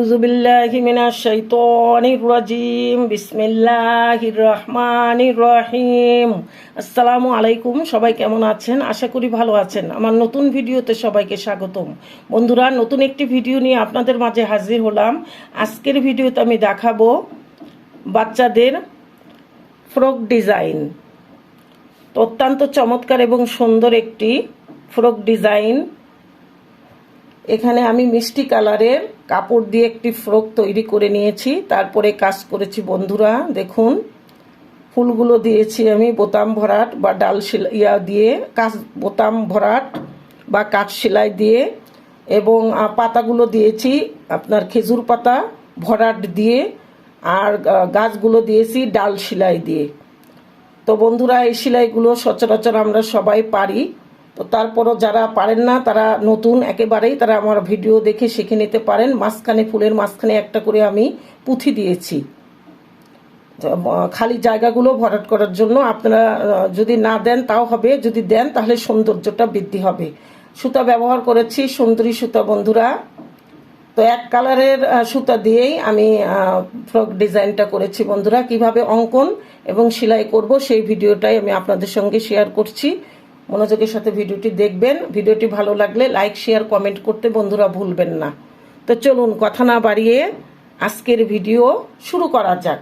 أعوذ بالله من الشيطان الرجيم بسم الله الرحمن الرحيم আসসালামু আলাইকুম সবাই কেমন আছেন আশা করি ভালো আছেন আমার নতুন ভিডিওতে সবাইকে স্বাগতম বন্ধুরা নতুন একটি ভিডিও নিয়ে আপনাদের মাঝে হাজির হলাম আজকের ভিডিওতে আমি দেখাবো বাচ্চাদের ফ্রক ডিজাইন তো অত্যন্ত চমৎকার এবং সুন্দর একটি ফ্রক ডিজাইন এখানে আমি মিষ্টি কালারের কাপড় দিয়ে একটি ফ্রক তৈরি করে নিয়েছি। তারপরে কাজ করেছি বন্ধুরা, দেখুন। ফুলগুলো দিয়েছি আমি বোতাম ভরাট বা ডাল ইয়া দিয়ে, কাজ, বোতাম ভরাট বা কাঠ সেলাই দিয়ে। এবং পাতাগুলো দিয়েছি, আপনার খেজুর পাতা ভরাট দিয়ে, আর গাছগুলো দিয়েছি ডাল সেলাই দিয়ে। তো বন্ধুরা, এই সেলাইগুলো সচরাচর আমরা সবাই পারি। তো তারপরও যারা পারেন না, তারা নতুন, একেবারেই তারা আমার ভিডিও দেখে শিখে নিতে পারেন। মাঝখানে ফুলের মাঝখানে একটা করে আমি পুঁথি দিয়েছি। খালি জায়গাগুলো ভরাট করার জন্য আপনারা যদি না দেন তাও হবে। যদি দেন তাহলে সৌন্দর্যটা বৃদ্ধি হবে। সুতা ব্যবহার করেছি, সুন্দরী সুতা বন্ধুরা। তো এক কালারের সুতা দিয়েই আমি ফ্রক ডিজাইনটা করেছি বন্ধুরা। কীভাবে অঙ্কন এবং সেলাই করব সেই ভিডিওটাই আমি আপনাদের সঙ্গে শেয়ার করছি। মনোযোগের সাথে ভিডিওটি দেখবেন। ভিডিওটি ভালো লাগলে লাইক, শেয়ার, কমেন্ট করতে বন্ধুরা ভুলবেন না। তো চলুন, কথা না বাড়িয়ে আজকের ভিডিও শুরু করা যাক।